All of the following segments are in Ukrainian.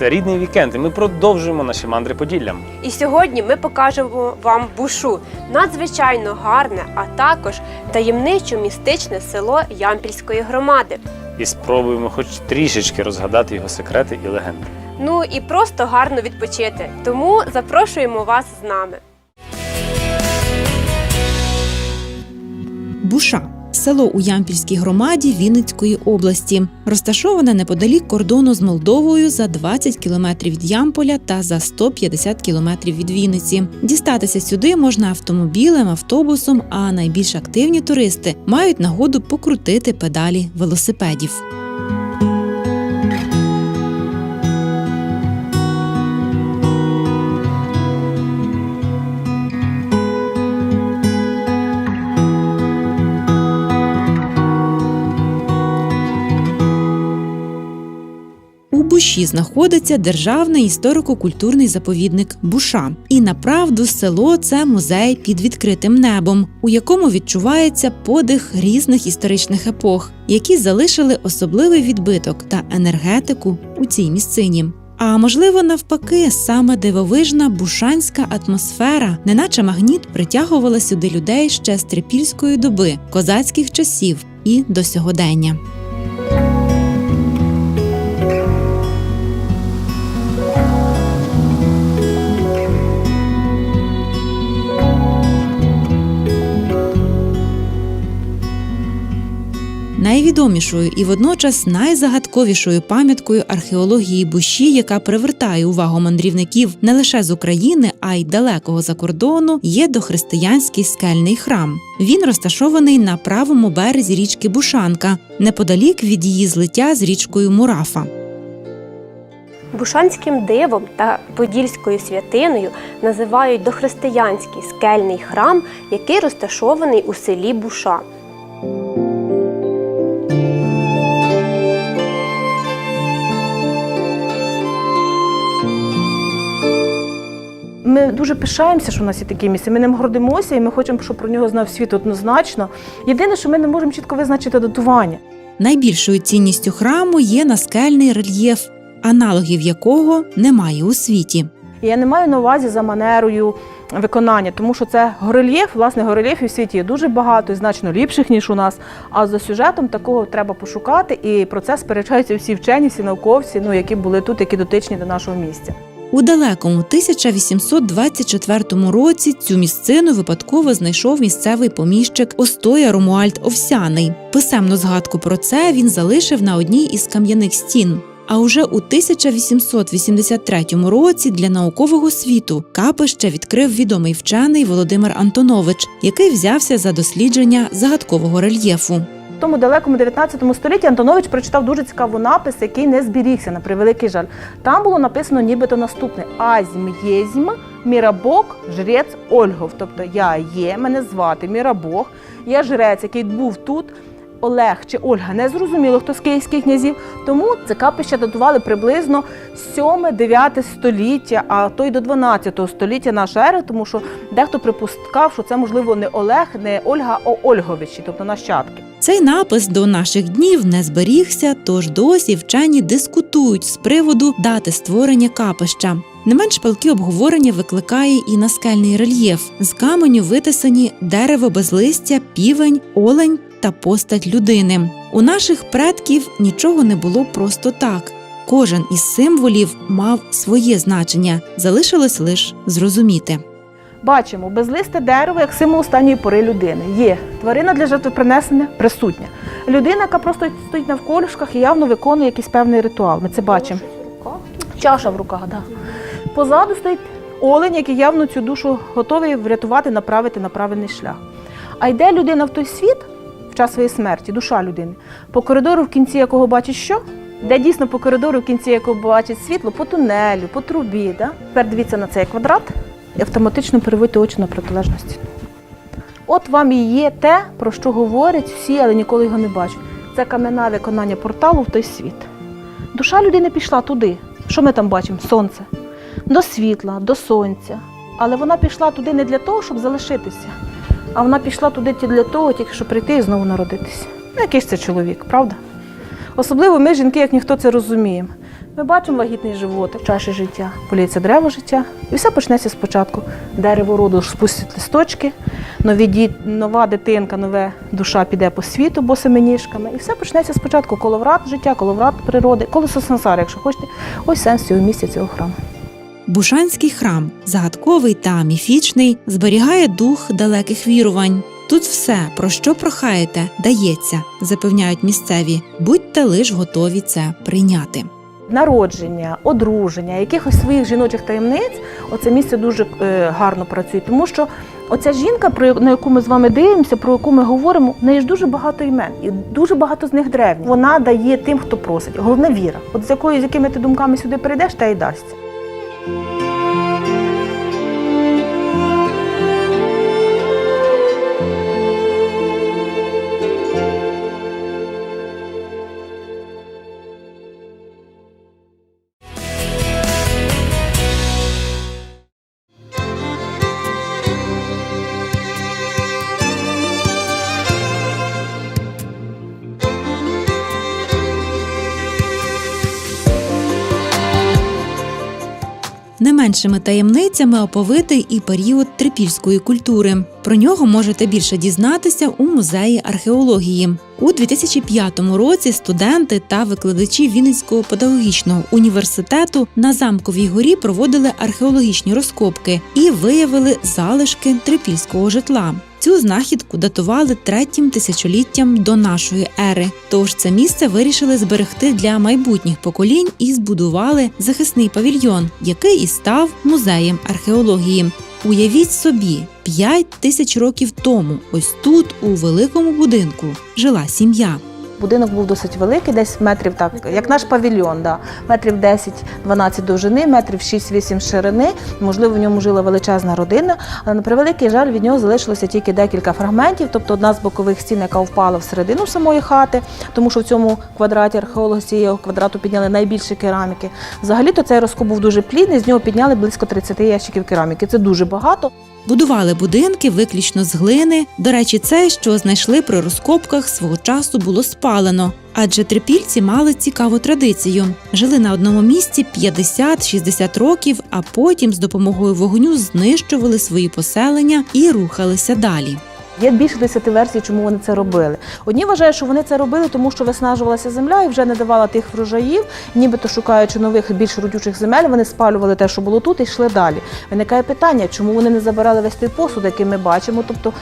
це рідний вікенд, і ми продовжуємо наші мандри Поділлям. І сьогодні ми покажемо вам бушу надзвичайно гарне, а також таємничо містичне село Ямпільської громади. І спробуємо хоч трішечки розгадати його секрети і легенди. Ну і просто гарно відпочити. Тому запрошуємо вас з нами. Буша село у Ямпільській громаді Вінницької області, розташоване неподалік кордону з Молдовою за 20 кілометрів від Ямполя та за 150 кілометрів від Вінниці. Дістатися сюди можна автомобілем, автобусом, а найбільш активні туристи мають нагоду покрутити педалі велосипедів. Буші знаходиться державний історико-культурний заповідник Буша. І направду село це музей під відкритим небом, у якому відчувається подих різних історичних епох, які залишили особливий відбиток та енергетику у цій місцині. А можливо, навпаки, саме дивовижна бушанська атмосфера, неначе магніт, притягувала сюди людей ще з трипільської доби, козацьких часів і до сьогодення. Найвідомішою і водночас найзагадковішою пам'яткою археології Буші, яка привертає увагу мандрівників не лише з України, а й далекого за кордону, є дохристиянський скельний храм. Він розташований на правому березі річки Бушанка, неподалік від її злиття з річкою Мурафа. Бушанським дивом та подільською святиною називають дохристиянський скельний храм, який розташований у селі Буша. Ми дуже пишаємося, що в нас є таке місце. Ми ним гордимося і ми хочемо, щоб про нього знав світ однозначно. Єдине, що ми не можемо чітко визначити датування. Найбільшою цінністю храму є наскельний рельєф, аналогів якого немає у світі. Я не маю на увазі за манерою виконання, тому що це горельєф, власне, горельєфів в світі є дуже багато і значно ліпших, ніж у нас. А за сюжетом такого треба пошукати, і про це сперечаються всі вчені, всі науковці, ну які були тут, які дотичні до нашого місця. У далекому 1824 році цю місцину випадково знайшов місцевий поміщик Остоя Ромуальд Овсяний. Писемну згадку про це він залишив на одній із кам'яних стін. А уже у 1883 році для наукового світу капище відкрив відомий вчений Володимир Антонович, який взявся за дослідження загадкового рельєфу. Тому далекому 19 столітті Антонович прочитав дуже цікавий напис, який не зберігся на превеликий жаль. Там було написано нібито наступне: Азім єзьм, мірабок, жрець Ольгов. Тобто я є, мене звати Мірабог, я жрець, який був тут. Олег чи Ольга не зрозуміло, хто з київських князів. Тому це капище датували приблизно 7-9 століття, а то й до 12 століття нашої ери, тому що дехто припускав, що це можливо не Олег, не Ольга, а Ольговичі, тобто нащадки. Цей напис до наших днів не зберігся, тож досі вчені дискутують з приводу дати створення капища. Не менш палки обговорення викликає і наскельний рельєф. З каменю витисані дерево без листя, півень, олень та постать людини. У наших предків нічого не було просто так. Кожен із символів мав своє значення, залишилось лише зрозуміти. Бачимо безлисте дерево як символ останньої пори людини. Є тварина для жертвопринесення присутня. Людина, яка просто стоїть на вколішках і явно виконує якийсь певний ритуал. Ми це бачимо. Чаша в руках, да. Позаду стоїть олень, який явно цю душу готовий врятувати, направити на правильний шлях. А йде людина в той світ в час своєї смерті, душа людини, по коридору, в кінці якого бачить що? Де дійсно по коридору, в кінці якого бачить світло, по тунелю, по трубі. Да? Тепер дивіться на цей квадрат і автоматично переводьте очі на протилежності. От вам і є те, про що говорять всі, але ніколи його не бачать. Це кам'яне виконання порталу в той світ. Душа людини пішла туди. Що ми там бачимо? Сонце. До світла, до сонця. Але вона пішла туди не для того, щоб залишитися, а вона пішла туди для того, тільки щоб прийти і знову народитися. Ну, який ж це чоловік, правда? Особливо ми, жінки, як ніхто це розуміємо. Ми бачимо вагітний животик, чаші життя, поліється дерево життя, і все почнеться спочатку. Дерево роду спустять листочки, нові діт, нова дитинка, нова душа піде по світу босими ніжками. І все почнеться спочатку. Коловрат життя, коловрат природи, колесо сансари, якщо хочете. Ось сенс цього місця, цього храму. Бушанський храм, загадковий та міфічний, зберігає дух далеких вірувань. Тут все, про що прохаєте, дається, запевняють місцеві. Будьте лиш готові це прийняти. народження, одруження, якихось своїх жіночих таємниць, оце місце дуже е, гарно працює, тому що оця жінка, про на яку ми з вами дивимося, про яку ми говоримо, в неї ж дуже багато імен, і дуже багато з них древні. Вона дає тим, хто просить. Головне віра. От з якою з якими ти думками сюди прийдеш, та й дасться. Не меншими таємницями оповитий і період трипільської культури. Про нього можете більше дізнатися у музеї археології. У 2005 році студенти та викладачі Вінницького педагогічного університету на замковій горі проводили археологічні розкопки і виявили залишки трипільського житла. Цю знахідку датували третім тисячоліттям до нашої ери. Тож це місце вирішили зберегти для майбутніх поколінь і збудували захисний павільйон, який і став музеєм археології. Уявіть собі, 5 тисяч років тому, ось тут, у великому будинку, жила сім'я. Будинок був досить великий, десь метрів так, як наш павільйон, да. метрів 10-12 довжини, метрів 6-8 ширини. Можливо, в ньому жила величезна родина. Але на превеликий жаль, від нього залишилося тільки декілька фрагментів, тобто одна з бокових стін, яка впала всередину самої хати, тому що в цьому квадраті археологи з цієї квадрату підняли найбільше кераміки. Взагалі-то цей розкоп був дуже плідний, з нього підняли близько 30 ящиків кераміки. Це дуже багато. Будували будинки виключно з глини. До речі, це, що знайшли при розкопках, свого часу було спалено. Адже трипільці мали цікаву традицію. Жили на одному місці 50-60 років, а потім з допомогою вогню знищували свої поселення і рухалися далі. Є більше десяти версій, чому вони це робили. Одні вважають, що вони це робили, тому що виснажувалася земля і вже не давала тих врожаїв, нібито шукаючи нових більш родючих земель, вони спалювали те, що було тут, і йшли далі. Виникає питання, чому вони не забирали весь той посуд, який ми бачимо. Тобто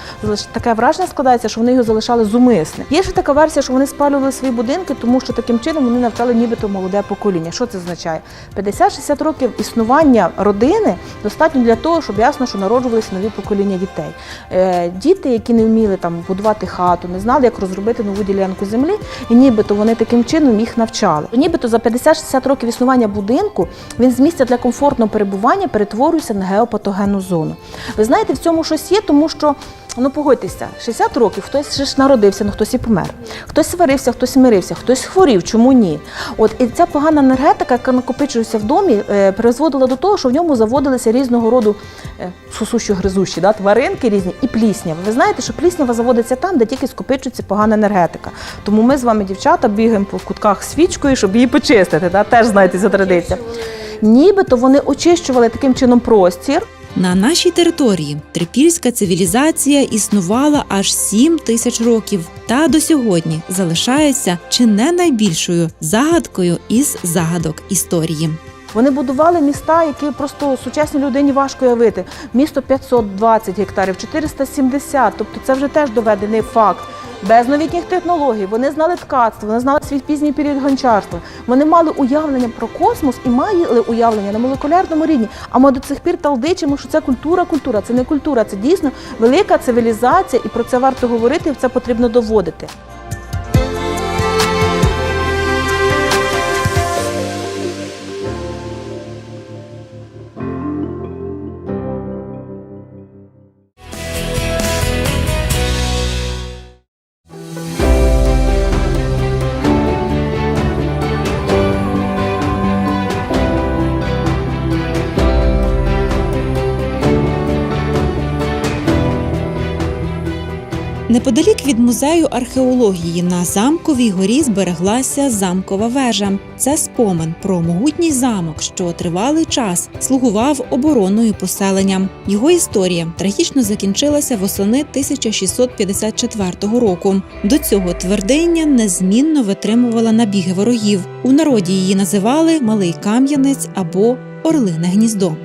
таке враження складається, що вони його залишали зумисне. Є ще така версія, що вони спалювали свої будинки, тому що таким чином вони навчали нібито молоде покоління. Що це означає? 50-60 років існування родини достатньо для того, щоб ясно, що народжувалися нові покоління дітей. Е, діти, які не вміли там будувати хату, не знали, як розробити нову ділянку землі, і нібито вони таким чином їх навчали. Нібито за 50-60 років існування будинку він з місця для комфортного перебування перетворюється на геопатогенну зону. Ви знаєте, в цьому щось є, тому що. Ну погодьтеся, 60 років хтось ще ж народився, ну хтось і помер. Хтось сварився, хтось мирився, хтось хворів, чому ні? От і ця погана енергетика, яка накопичується в домі, е, призводила до того, що в ньому заводилися різного роду е, сусущі гризущі, да, тваринки різні і пліснява. Ви знаєте, що пліснява заводиться там, де тільки скопичується погана енергетика. Тому ми з вами, дівчата, бігаємо по кутках свічкою, щоб її почистити. Да? Теж знаєте, ця традиція. Нібито вони очищували таким чином простір. На нашій території трипільська цивілізація існувала аж 7 тисяч років та до сьогодні залишається чи не найбільшою загадкою із загадок історії. Вони будували міста, які просто сучасній людині важко уявити. Місто 520 гектарів, 470, тобто це вже теж доведений факт. Без новітніх технологій вони знали ткацтво, вони знали свій пізній період гончарства. Вони мали уявлення про космос і мали уявлення на молекулярному рівні. А ми до цих пір талдичимо, що це культура, культура, це не культура, це дійсно велика цивілізація, і про це варто говорити, і це потрібно доводити. Неподалік від музею археології на замковій горі збереглася замкова вежа. Це спомин про могутній замок, що тривалий час слугував обороною поселенням. Його історія трагічно закінчилася восени 1654 року. До цього твердиня незмінно витримувала набіги ворогів. У народі її називали Малий Кам'янець або Орлине гніздо.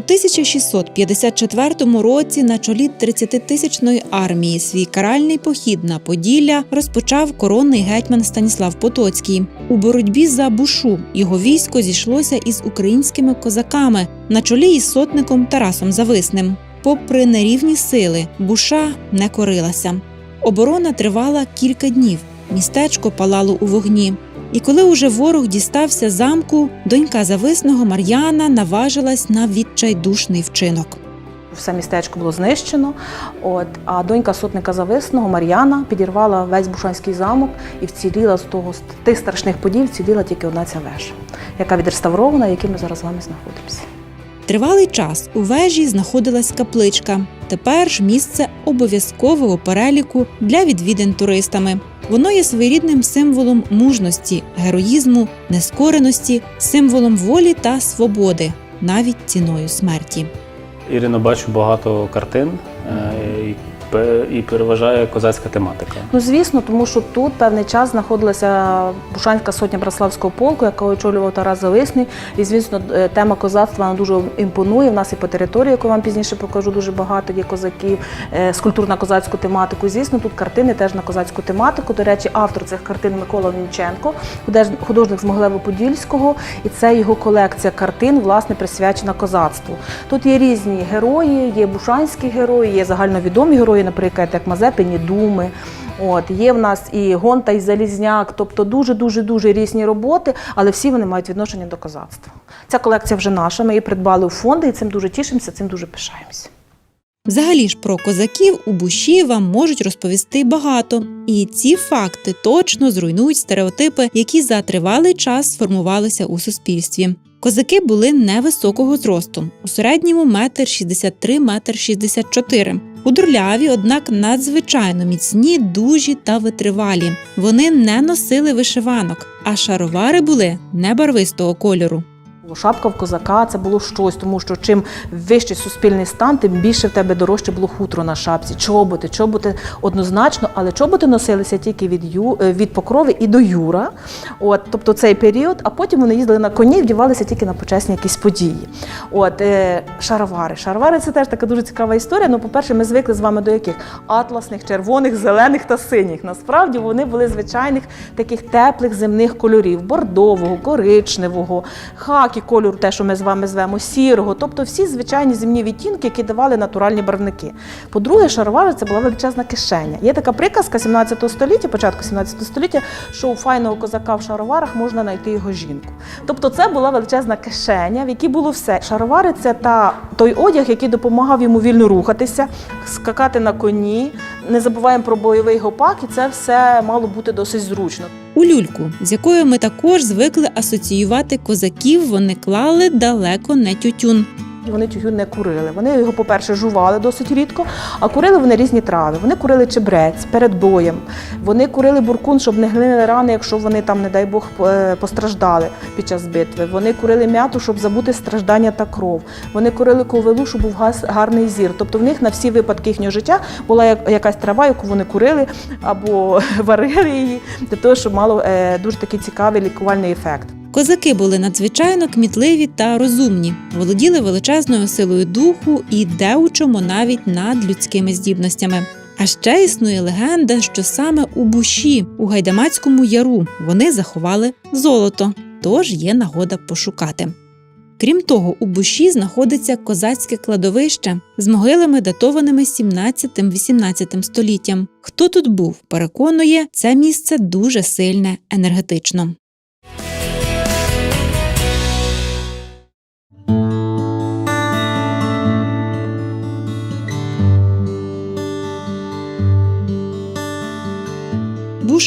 1654 році на чолі 30-тисячної армії свій каральний похід на Поділля розпочав коронний гетьман Станіслав Потоцький. У боротьбі за Бушу його військо зійшлося із українськими козаками на чолі із сотником Тарасом Зависним. Попри нерівні сили, Буша не корилася. Оборона тривала кілька днів. Містечко палало у вогні. І коли уже ворог дістався замку, донька зависного Мар'яна наважилась на відчайдушний вчинок. Все містечко було знищено. От, а донька сотника Зависного Мар'яна підірвала весь Бушанський замок і вціліла з того з тих страшних подій, вціліла тільки одна ця вежа, яка відреставрована, в якій ми зараз з вами знаходимося. Тривалий час у вежі знаходилась капличка. Тепер ж місце обов'язкового переліку для відвідин туристами. Воно є своєрідним символом мужності, героїзму, нескореності, символом волі та свободи, навіть ціною смерті. Ірино, бачу багато картин е, і, переважає козацька тематика. Ну звісно, тому що тут певний час знаходилася Бушанська сотня Браславського полку, яка очолював Тарас Зависний. І звісно, е, тема козацтва вона дуже імпонує. В нас і по території, яку вам пізніше покажу, дуже багато є козаків, е, скульптур на козацьку тематику. Звісно, тут картини теж на козацьку тематику. До речі, автор цих картин Микола худеж- художник з Могилево-Подільського, і це його колекція картин, власне, присвячена козацтву. Тут є різні герої, є бушанські герої, є загальновідомі герої, наприклад, як Мазепині Думи. От є в нас і Гонта, і Залізняк, тобто дуже дуже різні роботи, але всі вони мають відношення до козацтва. Ця колекція вже наша. Ми її придбали у фонди, і цим дуже тішимося, цим дуже пишаємося. Взагалі ж про козаків у буші вам можуть розповісти багато, і ці факти точно зруйнують стереотипи, які за тривалий час сформувалися у суспільстві. Козаки були невисокого зросту, у середньому метр 63 метр 64. Худорляві, однак надзвичайно міцні, дужі та витривалі. Вони не носили вишиванок, а шаровари були небарвистого кольору. Шапка в козака це було щось, тому що чим вищий суспільний стан, тим більше в тебе дорожче було хутро на шапці. Чоботи, чоботи однозначно, але чоботи носилися тільки від ю е, від покрови і до юра. От, тобто цей період, а потім вони їздили на коні і вдівалися тільки на почесні якісь події. От е, шаровари. Шаровари це теж така дуже цікава історія. Ну, по-перше, ми звикли з вами до яких атласних, червоних, зелених та синіх. Насправді вони були звичайних таких теплих земних кольорів: бордового, коричневого, хакі кольору, те, що ми з вами звемо, сірого, тобто всі звичайні земні відтінки, які давали натуральні барвники. По-друге, шаровари це була величезна кишеня. Є така приказка 17 століття, початку 17 століття, що у файного козака в шароварах можна знайти його жінку. Тобто це була величезна кишеня, в якій було все. Шаровари це та, той одяг, який допомагав йому вільно рухатися, скакати на коні. Не забуваємо про бойовий гопак, і це все мало бути досить зручно. У люльку, з якою ми також звикли асоціювати козаків, вони клали далеко не тютюн. Вони тютюн не курили. Вони його, по-перше, жували досить рідко, а курили вони різні трави. Вони курили чебрець перед боєм. Вони курили буркун, щоб не гнили рани, якщо вони там, не дай Бог, е, постраждали під час битви. Вони курили м'яту, щоб забути страждання та кров. Вони курили ковилу, щоб був гарний зір. Тобто в них на всі випадки їхнього життя була якась трава, яку вони курили або варили її, для того, щоб мало е, дуже такий цікавий лікувальний ефект. Козаки були надзвичайно кмітливі та розумні, володіли величезною силою духу і де у навіть над людськими здібностями. А ще існує легенда, що саме у буші, у гайдамацькому яру, вони заховали золото, тож є нагода пошукати. Крім того, у буші знаходиться козацьке кладовище з могилами, датованими 17-18 століттям. Хто тут був, переконує, це місце дуже сильне енергетично.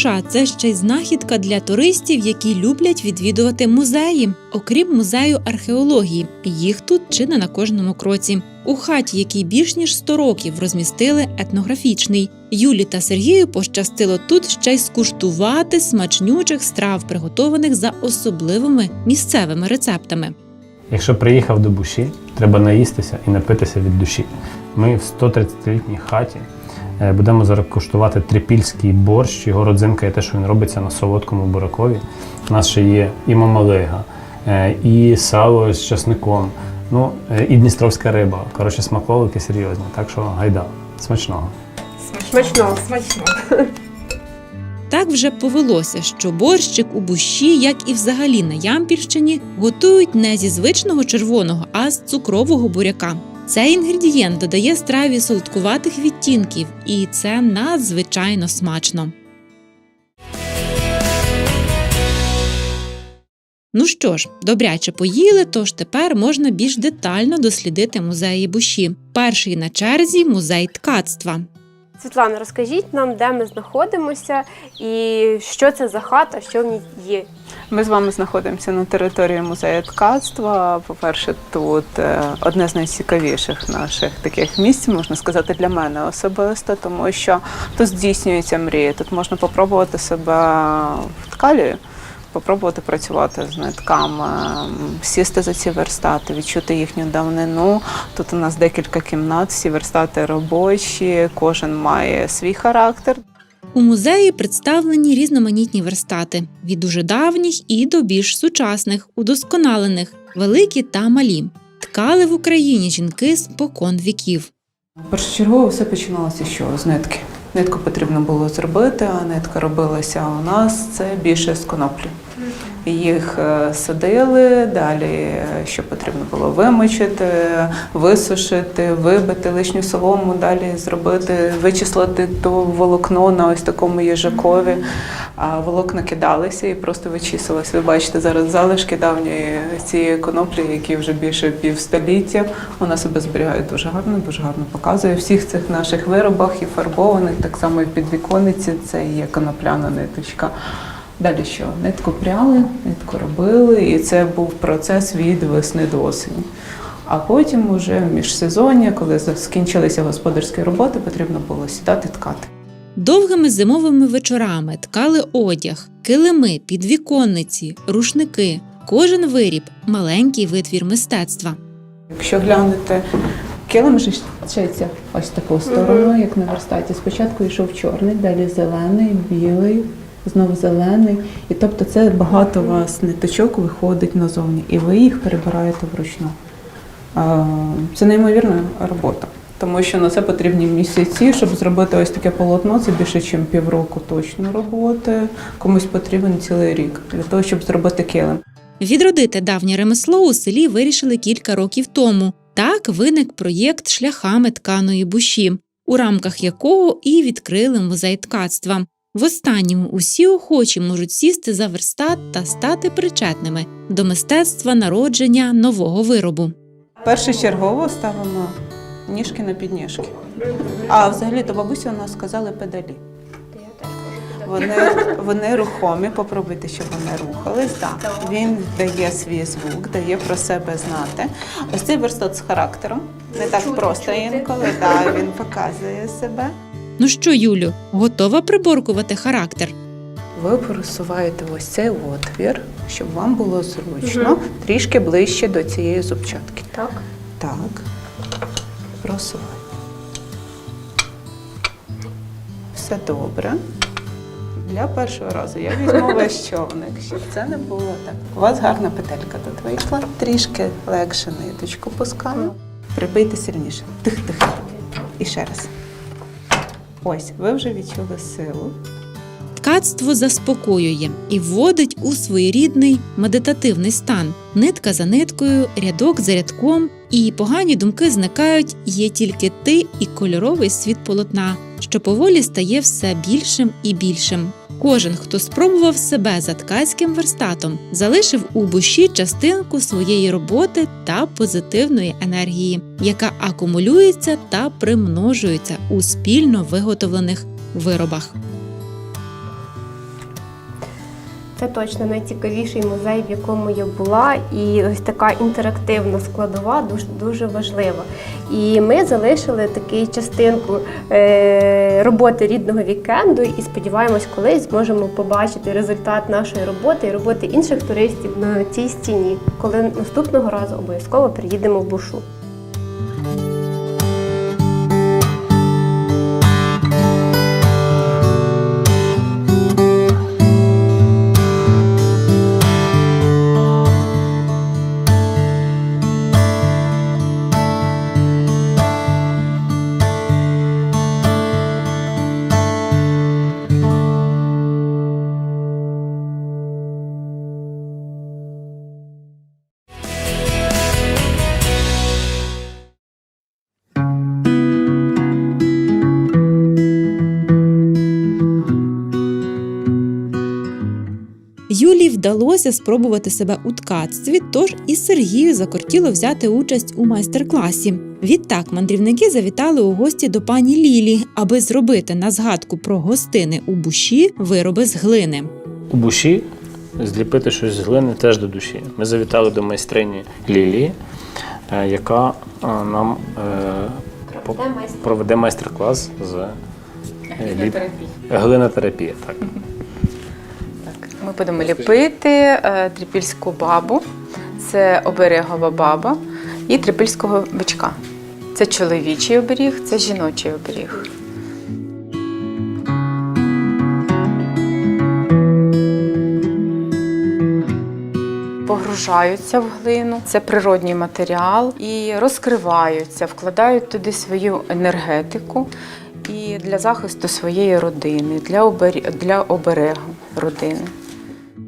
Буша це ще й знахідка для туристів, які люблять відвідувати музеї, окрім музею археології. Їх тут чи не на кожному кроці. У хаті, якій більш ніж 100 років розмістили етнографічний. Юлі та Сергію пощастило тут ще й скуштувати смачнючих страв, приготованих за особливими місцевими рецептами. Якщо приїхав до Буші, треба наїстися і напитися від душі. Ми в 130-літній хаті будемо зараз куштувати трипільський борщ, його родзинка і те, що він робиться на солодкому буракові. У нас ще є і мамалига, е, і сало з часником, ну е, і дністровська риба. Коротше, смаколики серйозні. Так що гайда, смачного. смачного. Смачного. Так вже повелося, що борщик у бущі, як і взагалі на Ямпільщині, готують не зі звичного червоного, а з цукрового буряка. Цей інгредієнт додає страві солодкуватих відтінків, і це надзвичайно смачно. Ну що ж, добряче поїли, тож тепер можна більш детально дослідити музеї Буші. Перший на черзі музей ткацтва. Світлана, розкажіть нам, де ми знаходимося і що це за хата, що в ній є. Ми з вами знаходимося на території музею ткацтва. По-перше, тут е, одне з найцікавіших наших таких місць, можна сказати, для мене особисто, тому що тут здійснюється мрія. Тут можна попробувати себе в ткалі, попробувати працювати з нитками, сісти за ці верстати, відчути їхню давнину. Тут у нас декілька кімнат, всі верстати робочі, кожен має свій характер. У музеї представлені різноманітні верстати від дуже давніх і до більш сучасних, удосконалених, великі та малі. Ткали в Україні жінки з покон віків. Першочергово все починалося що з нитки. Нитку потрібно було зробити, а нитка робилася у нас це більше з коноплі. Їх е, садили, далі е, що потрібно було вимочити, висушити, вибити лишню солому, далі зробити, вичислити то волокно на ось такому їжакові. А волокна кидалися і просто вичісувалися. Ви бачите зараз залишки давньої цієї коноплі, які вже більше півстоліття. Вона себе зберігає дуже гарно, дуже гарно показує. Всіх цих наших виробах і фарбованих, так само і в підвіконниці, це є конопляна ниточка. Далі що? Нитку пряли, нитку робили, і це був процес від весни до осені. А потім, уже в міжсезоння, коли скінчилися господарські роботи, потрібно було сідати ткати. Довгими зимовими вечорами ткали одяг, килими, підвіконниці, рушники. Кожен виріб маленький витвір мистецтва. Якщо глянете, килим же шиться ось таку сторону, як на верстаті. Спочатку йшов чорний, далі зелений, білий, знову зелений. І тобто це багато у вас ниточок виходить назовні, і ви їх перебираєте вручну. Це неймовірна робота. Тому що на це потрібні місяці, щоб зробити ось таке полотно, це більше, ніж півроку точно роботи. Комусь потрібен цілий рік для того, щоб зробити килим. Відродити давнє ремесло у селі вирішили кілька років тому. Так виник проєкт шляхами тканої буші, у рамках якого і відкрили музей ткацтва. В останньому усі охочі можуть сісти за верстат та стати причетними до мистецтва народження нового виробу. Першочергово ставимо ніжки на підніжки. А взагалі то бабуся у нас сказали педалі. Вони, вони рухомі, попробуйте, щоб вони рухались. Так. Він дає свій звук, дає про себе знати. Ось цей верстат з характером. Не так просто інколи. Да, він показує себе. Ну що, Юлю, готова приборкувати характер? Ви просуваєте ось цей отвір, щоб вам було зручно, трішки ближче до цієї зубчатки. Так. Так. Просувай. Все добре. Для першого разу я візьму весь човник, щоб це не було так. У вас гарна петелька тут вийшла. Трішки легше ниточку пускаю. Прибийте сильніше. Тих-тих. І ще раз. Ось, ви вже відчули силу. Ткацтво заспокоює і вводить у своєрідний медитативний стан. Нитка за ниткою, рядок за рядком, і погані думки зникають. Є тільки ти і кольоровий світ полотна, що поволі стає все більшим і більшим. Кожен, хто спробував себе за ткацьким верстатом, залишив у буші частинку своєї роботи та позитивної енергії, яка акумулюється та примножується у спільно виготовлених виробах. Це точно найцікавіший музей, в якому я була, і ось така інтерактивна складова дуже дуже важлива. І ми залишили таку частинку е, роботи рідного вікенду, і сподіваємось, колись зможемо побачити результат нашої роботи і роботи інших туристів на цій стіні, коли наступного разу обов'язково приїдемо в Бушу. Вдалося спробувати себе у ткацтві, тож і Сергію закортіло взяти участь у майстер-класі. Відтак мандрівники завітали у гості до пані Лілі, аби зробити на згадку про гостини у буші вироби з глини. У буші зліпити щось з глини теж до душі. Ми завітали до майстрині Лілії, е, яка е, нам е, проведе майстер-клас з е, глинотерапії. Так. Так, ми будемо ліпити е, трипільську бабу, це оберегова баба і трипільського бичка. Це чоловічий оберіг, це жіночий оберіг. Погружаються в глину, це природній матеріал, і розкриваються, вкладають туди свою енергетику і для захисту своєї родини, для оберегу родини.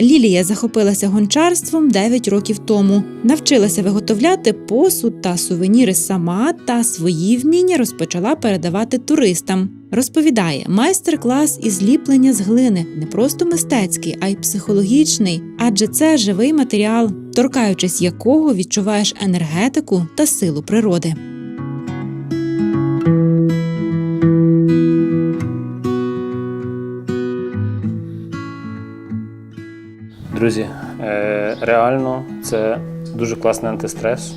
Лілія захопилася гончарством 9 років тому, навчилася виготовляти посуд та сувеніри сама та свої вміння розпочала передавати туристам. Розповідає, майстер-клас із ліплення з глини не просто мистецький, а й психологічний, адже це живий матеріал, торкаючись якого відчуваєш енергетику та силу природи. Друзі, е, реально це дуже класний антистрес.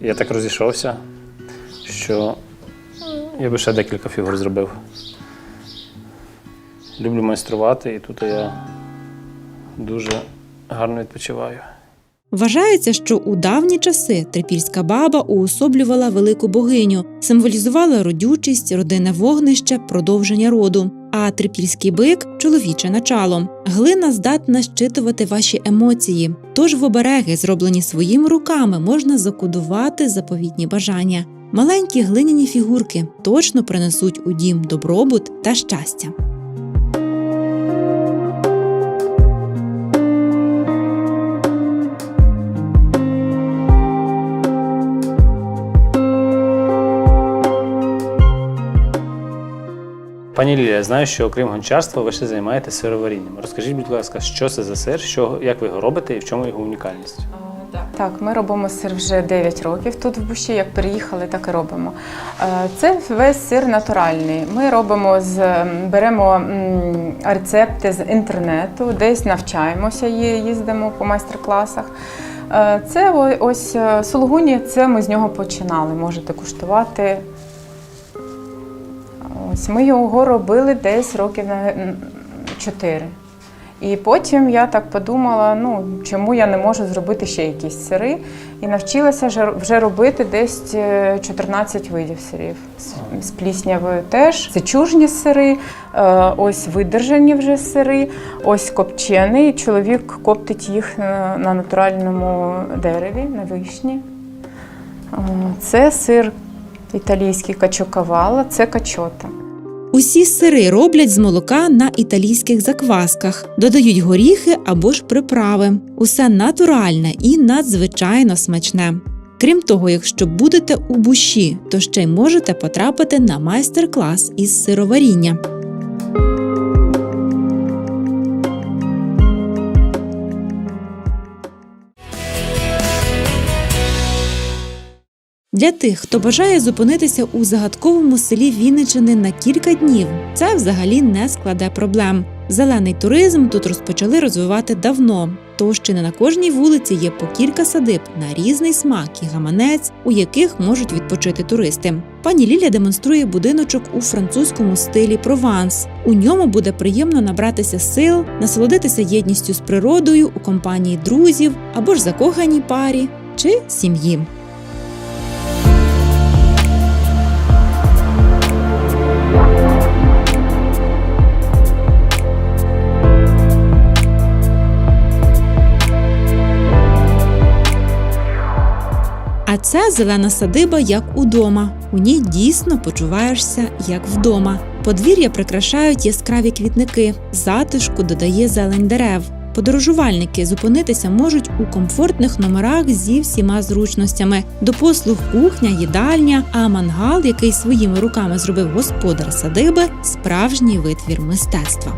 Я так розійшовся, що я би ще декілька фігур зробив. Люблю майструвати, і тут я дуже гарно відпочиваю. Вважається, що у давні часи трипільська баба уособлювала велику богиню, символізувала родючість, родинне вогнище, продовження роду. А трипільський бик чоловіче начало. Глина здатна щитувати ваші емоції. Тож в обереги, зроблені своїми руками, можна закодувати заповітні бажання. Маленькі глиняні фігурки точно принесуть у дім добробут та щастя. Пані Лілія, знаю, що окрім гончарства, ви ще займаєтеся сироварінням. Розкажіть, будь ласка, що це за сир, що, як ви його робите і в чому його унікальність? Так, ми робимо сир вже 9 років тут в Буші. Як переїхали, так і робимо. Е, Це весь сир натуральний. Ми робимо з беремо рецепти з інтернету, десь навчаємося, їздимо по майстер-класах. Е, Це ось е, сулугуні, це ми з нього починали. Можете куштувати. Ось ми його робили десь років на 4. І потім я так подумала, ну чому я не можу зробити ще якісь сири, і навчилася вже- робити десь е, 14 видів сирів. З- пліснявою теж. Це чужні сири, е, ось видержані вже сири, ось копчений. Чоловік коптить їх на, на натуральному дереві, на вишні. Е, Це сир італійський качокавала, це качота. Усі сири роблять з молока на італійських заквасках, додають горіхи або ж приправи. Усе натуральне і надзвичайно смачне. Крім того, якщо будете у буші, то ще й можете потрапити на майстер-клас із сироваріння. Для тих, хто бажає зупинитися у загадковому селі Вінничини на кілька днів, це взагалі не складе проблем. Зелений туризм тут розпочали розвивати давно. Тож чи не на кожній вулиці є по кілька садиб на різний смак і гаманець, у яких можуть відпочити туристи. Пані Ліля демонструє будиночок у французькому стилі Прованс. У ньому буде приємно набратися сил, насолодитися єдністю з природою у компанії друзів або ж закоханій парі чи сім'ї. Це зелена садиба як удома. У ній дійсно почуваєшся як вдома. Подвір'я прикрашають яскраві квітники, затишку додає зелень дерев. Подорожувальники зупинитися можуть у комфортних номерах зі всіма зручностями. До послуг кухня, їдальня, а мангал, який своїми руками зробив господар садиби, справжній витвір мистецтва.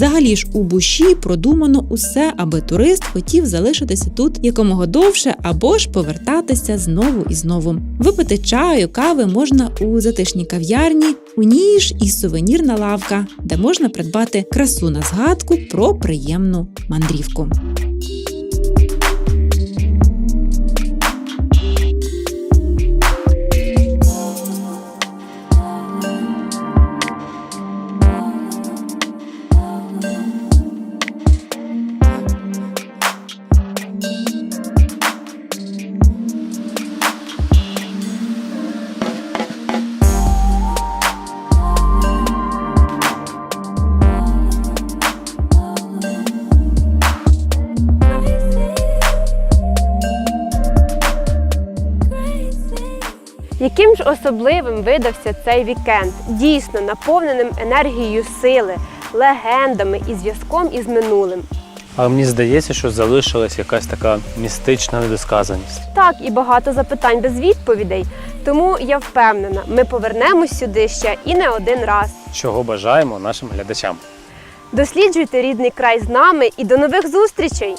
Взагалі ж у буші продумано усе, аби турист хотів залишитися тут якомога довше або ж повертатися знову і знову. Випити чаю, кави можна у затишній кав'ярні, у ній ж і сувенірна лавка, де можна придбати красу на згадку про приємну мандрівку. Яким ж особливим видався цей вікенд, дійсно наповненим енергією сили, легендами і зв'язком із минулим. Але мені здається, що залишилась якась така містична недосказаність. Так, і багато запитань без відповідей. Тому я впевнена, ми повернемось сюди ще і не один раз. Чого бажаємо нашим глядачам. Досліджуйте рідний край з нами і до нових зустрічей!